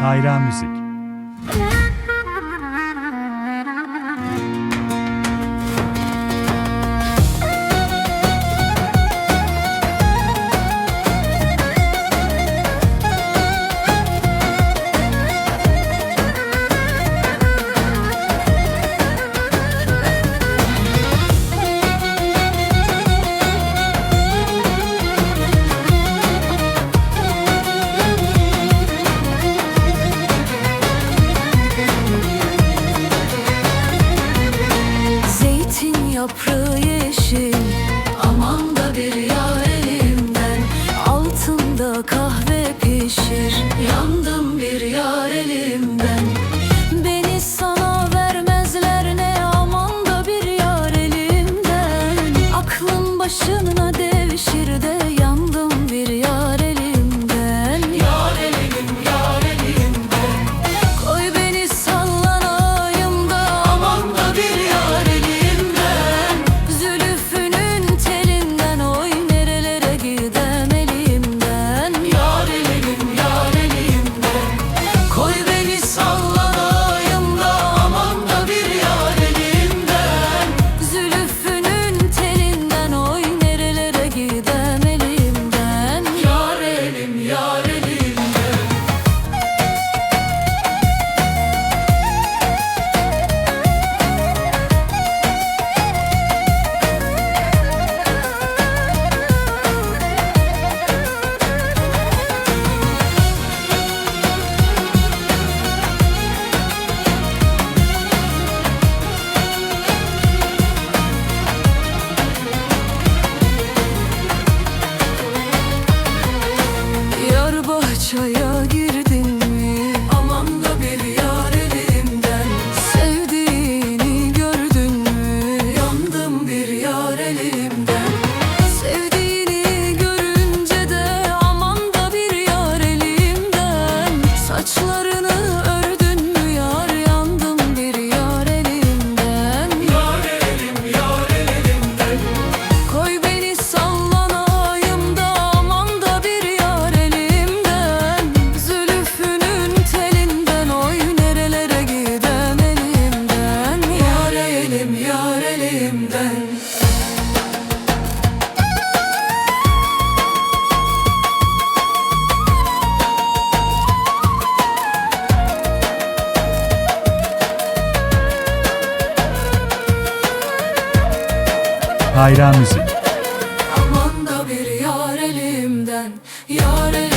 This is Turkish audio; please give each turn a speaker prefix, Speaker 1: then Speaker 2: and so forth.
Speaker 1: Kayra Müzik.
Speaker 2: başının bahçaya gir.
Speaker 1: Hayra Müzik
Speaker 2: Aman da bir yar elimden, yar elimden.